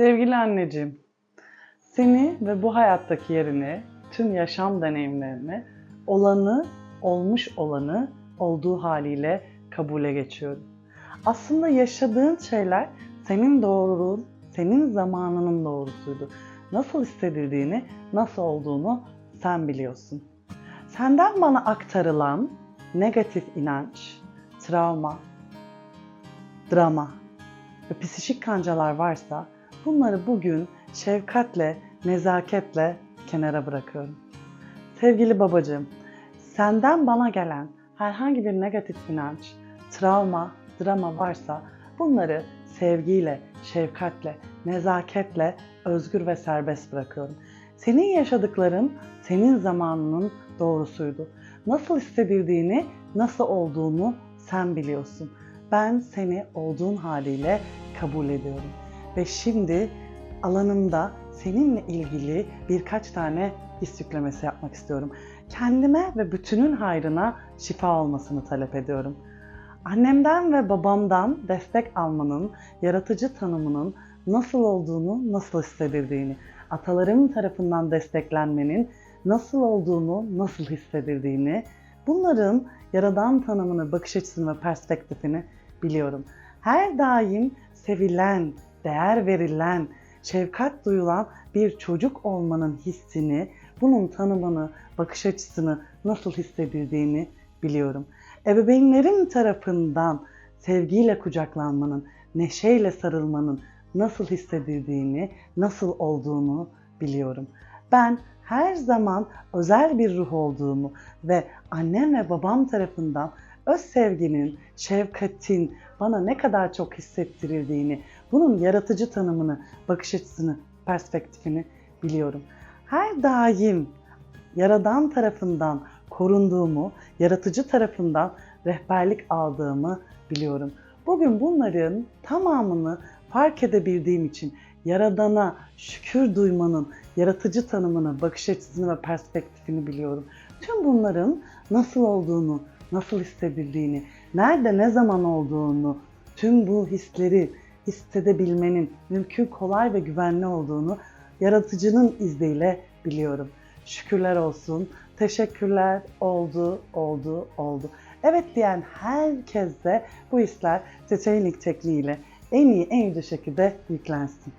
Sevgili anneciğim, seni ve bu hayattaki yerini, tüm yaşam deneyimlerini, olanı, olmuş olanı olduğu haliyle kabule geçiyorum. Aslında yaşadığın şeyler senin doğruluğun, senin zamanının doğrusuydu. Nasıl hissedildiğini, nasıl olduğunu sen biliyorsun. Senden bana aktarılan negatif inanç, travma, drama ve psikik kancalar varsa bunları bugün şefkatle, nezaketle kenara bırakıyorum. Sevgili babacığım, senden bana gelen herhangi bir negatif inanç, travma, drama varsa bunları sevgiyle, şefkatle, nezaketle özgür ve serbest bırakıyorum. Senin yaşadıkların senin zamanının doğrusuydu. Nasıl hissedildiğini, nasıl olduğunu sen biliyorsun. Ben seni olduğun haliyle kabul ediyorum. Ve şimdi alanımda seninle ilgili birkaç tane his yüklemesi yapmak istiyorum. Kendime ve bütünün hayrına şifa olmasını talep ediyorum. Annemden ve babamdan destek almanın, yaratıcı tanımının nasıl olduğunu, nasıl hissedildiğini, atalarım tarafından desteklenmenin nasıl olduğunu, nasıl hissedildiğini, bunların yaradan tanımını, bakış açısını ve perspektifini biliyorum. Her daim sevilen, değer verilen, şefkat duyulan bir çocuk olmanın hissini, bunun tanımını, bakış açısını nasıl hissedildiğini biliyorum. Ebeveynlerim tarafından sevgiyle kucaklanmanın, neşeyle sarılmanın nasıl hissedildiğini, nasıl olduğunu biliyorum. Ben her zaman özel bir ruh olduğumu ve annem ve babam tarafından öz sevginin, şefkatin bana ne kadar çok hissettirildiğini, bunun yaratıcı tanımını, bakış açısını, perspektifini biliyorum. Her daim Yaradan tarafından korunduğumu, yaratıcı tarafından rehberlik aldığımı biliyorum. Bugün bunların tamamını fark edebildiğim için Yaradan'a şükür duymanın yaratıcı tanımını, bakış açısını ve perspektifini biliyorum. Tüm bunların nasıl olduğunu, nasıl hissedildiğini, nerede ne zaman olduğunu, tüm bu hisleri hissedebilmenin mümkün, kolay ve güvenli olduğunu yaratıcının izniyle biliyorum. Şükürler olsun, teşekkürler oldu, oldu, oldu. Evet diyen herkese bu hisler detailing tekniğiyle en iyi, en yüce şekilde yüklensin.